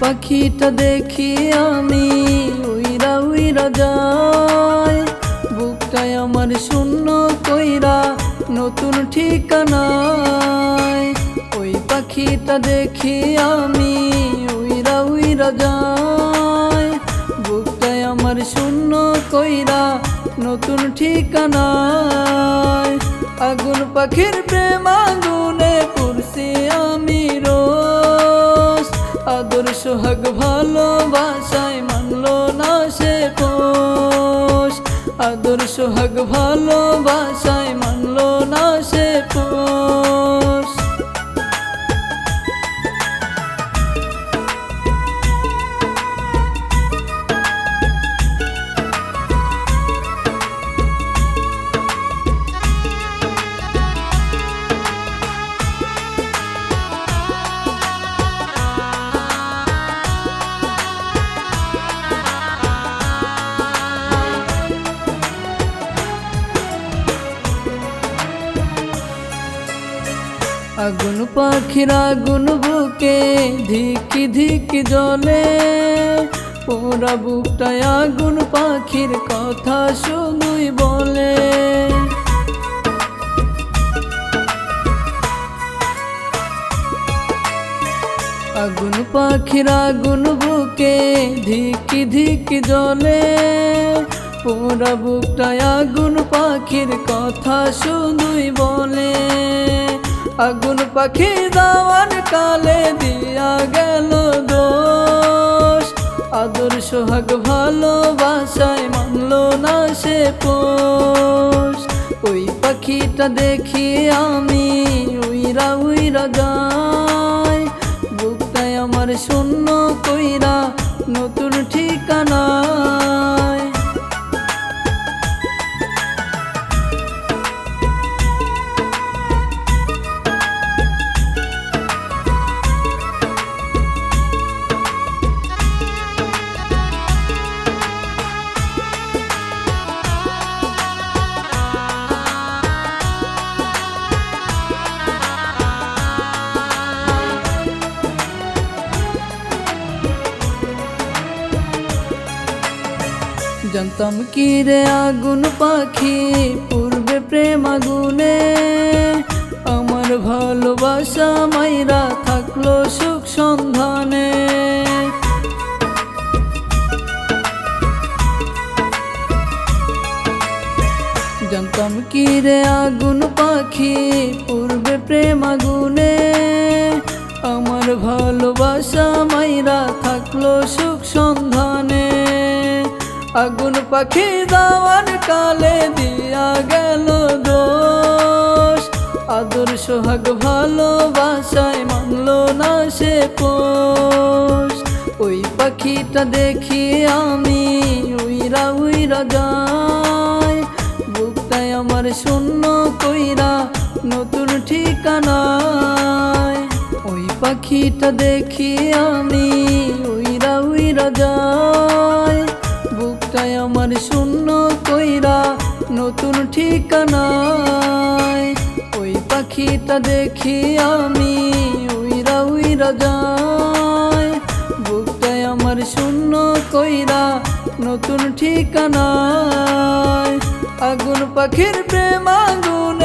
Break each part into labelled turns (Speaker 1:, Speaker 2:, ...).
Speaker 1: পাখিটা দেখি আমি, উইরা উইরা যায়। বুকটায় আমার শূন্য কইরা নতুন ঠিকানায়। ওই পাখিটা দেখি আমি, উইরা উইরা যায়। বুকটায় আমার শূন্য কইরা নতুন ঠিকানায়। আগুন পাখির প্রেম আগুনে পুরছি আমি রোজ। আদর সোহাগ ভালোবাসায় মানলো না সে পোষ আদর সোহাগ ভালোবাসায় মানলো না সে পোষ আগুন পাখির আগুন বুকে ধিকি ধিকি জলে পুরা বুকটায় আগুন পাখির কথা শুধুই বলে। আগুন পাখির আগুন বুকে ধিকি ধিকি জলে পুরা বুকটায় আগুন পাখির কথা শুধুই বলে। আগুন পাখি দাওয়ার কালে দিয়া গেল দোষ। আদর সোহাগ ভালোবাসায় মানলো না সে পোষ। ওই পাখিটা দেখি আমি উইরা উইরা যাই বুকটায় আমার শূন্য কইরা নতুন ঠিকানায়। জানতাম কি রে আগুন পাখি, পূর্বে প্রেম আগুনে। আমার ভালোবাসা মাইরা থাকল সুখ সন্ধানে। জানতাম কি রে আগুন পাখি, পূর্বে প্রেম আগুনে। আমার ভালোবাসা মাইরা থাকল সুখ সন্ধানে। আগুন পাখি দাওয়ার কালে দিয়া গেল দোষ। আদর সোহাগ ভালোবাসায় মানলো না সে পোষ। ওই পাখিটা দেখি আমি উইরা উইরা যাই বুকটায় আমার শূন্য কইরা নতুন ঠিকানায়। ওই পাখিটা দেখি আমি উইরা উইরা বুকটায় আমার শূন্য কইরা নতুন ঠিকানায়। ওই পাখিটা দেখি আমি উইরা উইরা যায়। বুকটায় আমার শূন্য কইরা নতুন ঠিকানায়। আগুন পাখির প্রেম, আগুনে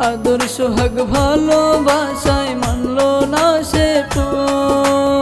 Speaker 1: আদর সোহাগ ভালোবাসায় মানলো না সে পোষ